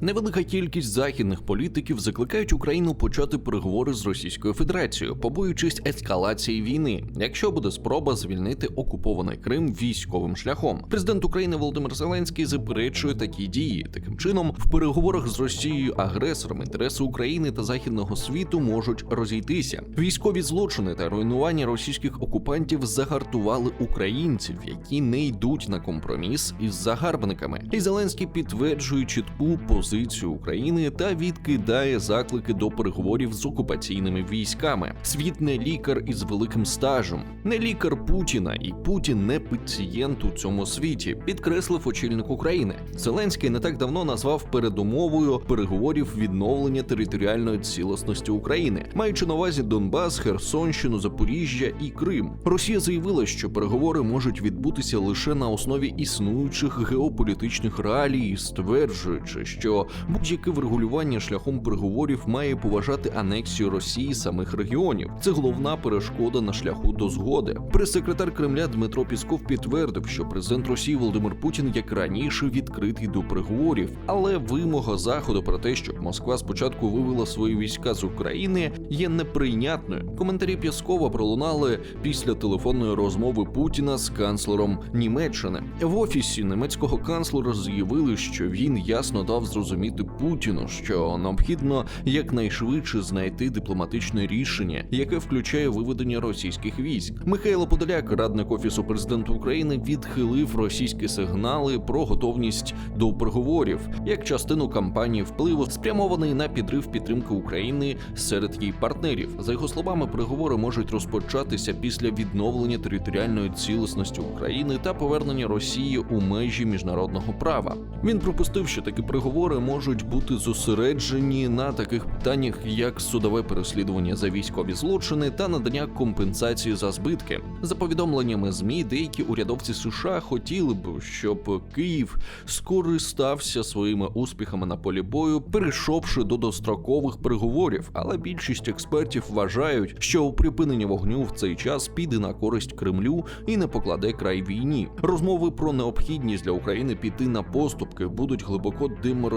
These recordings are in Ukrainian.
Невелика кількість західних політиків закликають Україну почати переговори з Російською Федерацією, побоюючись ескалації війни, якщо буде спроба звільнити окупований Крим військовим шляхом. Президент України Володимир Зеленський заперечує такі дії. Таким чином, в переговорах з Росією агресором інтереси України та західного світу можуть розійтися. Військові злочини та руйнування російських окупантів загартували українців, які не йдуть на компроміс із загарбниками. І Зеленський підтверджує чітку позицію України та відкидає заклики до переговорів з окупаційними військами. Світ не лікар із великим стажем, не лікар Путіна, і Путін не пацієнт у цьому світі, підкреслив очільник України. Зеленський не так давно назвав передумовою переговорів відновлення територіальної цілісності України, маючи на увазі Донбас, Херсонщину, Запоріжжя і Крим. Росія заявила, що переговори можуть відбутися лише на основі існуючих геополітичних реалій, стверджуючи, що будь-яке врегулювання шляхом переговорів має поважати анексію Росії самих регіонів. Це головна перешкода на шляху до згоди. Прес-секретар Кремля Дмитро Пісков підтвердив, що президент Росії Володимир Путін як раніше відкритий до переговорів, але вимога заходу про те, щоб Москва спочатку вивела свої війська з України, є неприйнятною. Коментарі Піскова пролунали після телефонної розмови Путіна з канцлером Німеччини. В офісі німецького канцлера заявили, що він ясно дав зрозуміти Путіну, що необхідно якнайшвидше знайти дипломатичне рішення, яке включає виведення російських військ. Михайло Подоляк, радник офісу президента України, відхилив російські сигнали про готовність до переговорів як частину кампанії впливу, спрямованої на підрив підтримки України серед її партнерів. За його словами, переговори можуть розпочатися після відновлення територіальної цілісності України та повернення Росії у межі міжнародного права. Він припустив, що такі переговори можуть бути зосереджені на таких питаннях, як судове переслідування за військові злочини та надання компенсації за збитки. За повідомленнями змі, деякі урядовці США хотіли б, щоб Київ скористався своїми успіхами на полі бою, перейшовши до дострокових переговорів. Але більшість експертів вважають, що припинення вогню в цей час піде на користь Кремлю і не покладе край війні. Розмови про необхідність для України піти на поступки будуть глибоко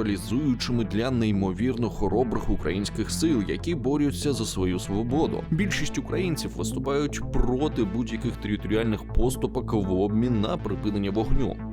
деморалізуючими для неймовірно хоробрих українських сил, які борються за свою свободу. Більшість українців виступають проти будь-яких територіальних поступок в обмін на припинення вогню.